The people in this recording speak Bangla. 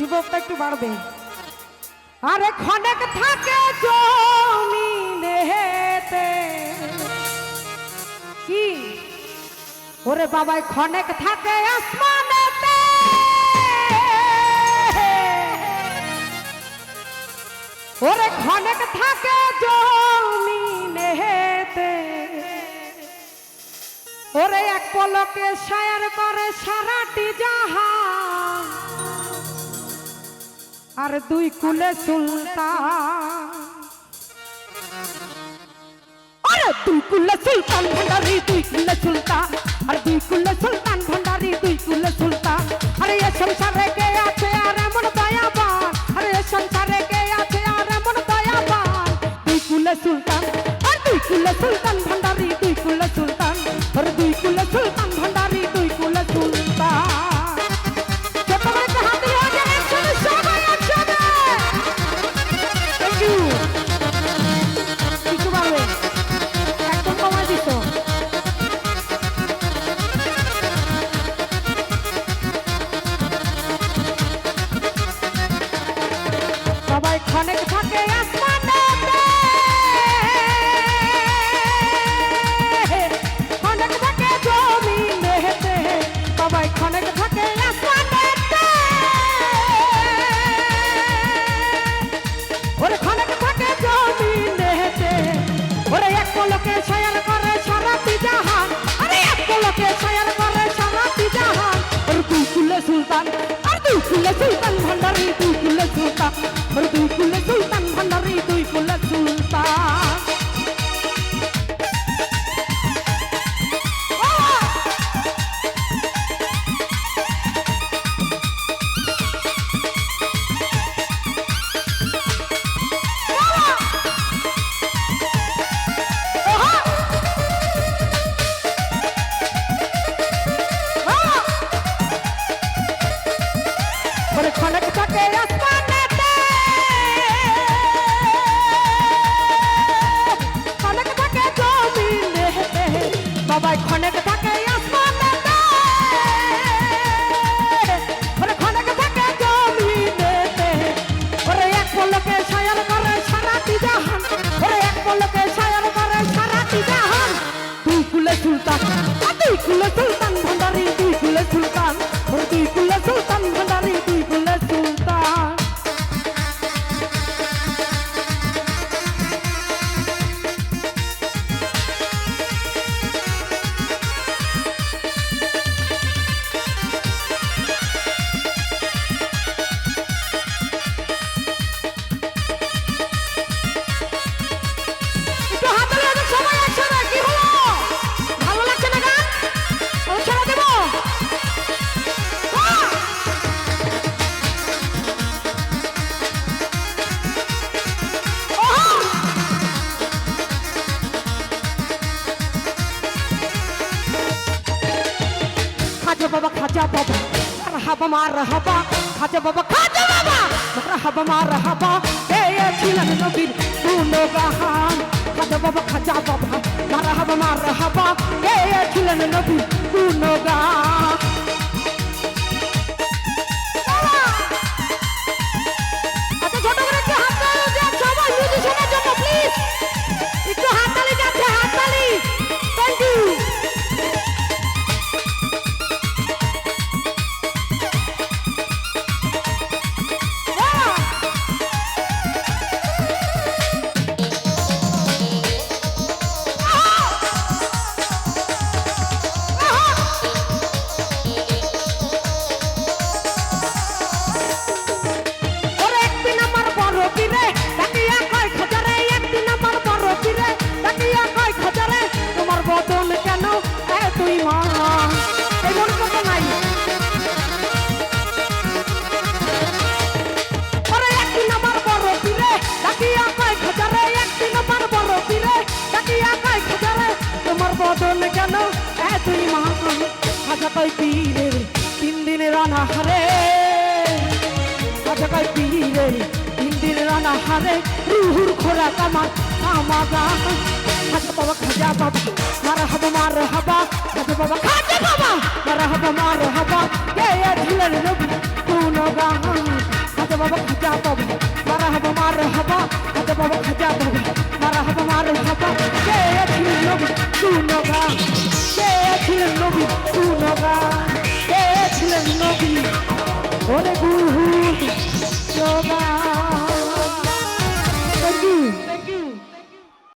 রিভবটা একটু বাড়বে। আরে খনেক থাকে জমিনেতে। কি? ওরে বাবাই খনেক থাকে আসমানেতে। ওরে খনেক থাকে জমিনেতে। ওরে এক পলকে শায়ার করে সারাটি জাহান আর দুই কুলে সুলতান। আরে দুই কুলে সুলতান ভান্ডারি, দুই কুলে সুলতান। আর দুই কুলে সুলতান ভান্ডারি, দুই কুলে সুলতান। আরে এ সংসারে কে আছে আর এমন দয়াবান সুলতান আর তুই কুলে সুলতান ভান্ডারি দুই খাজা বাবা খাজা বাবা। মার হাবা মার হাবা খাজা বাবা খাজা বাবা। মার হাবা মার হাবা এ এ, ছিলেন নবীর গুণগান। খাজা বাবা খাজা বাবা। মার হাবা মার হাবা এ এ, ছিলেন নবীর গুণগান। কয় পীরের, তিন দিনের অনাহারে কাছাকাই পীরে তিন দিন রানা হারে। রুহুর খোরাক আমার আমাগা খাজা বাবা খাজা বাবা, মারা হাবা, মার হাবা। খাজা বাবা খাজা বাবা, মারা হাবা, মার হাবা। কে ঝুলের নবী? কোন গান? খাজা বাবা খাজা বাবা, মারা হবা, মার হবা। খাজা বাবা খাজা বাবা, মারা হবা, মার হবা। কে ছিলেন নবী? সুনগা কে ছিলেন নবী? তারা কে ছিলেন নবী অনেক গুরু যোগা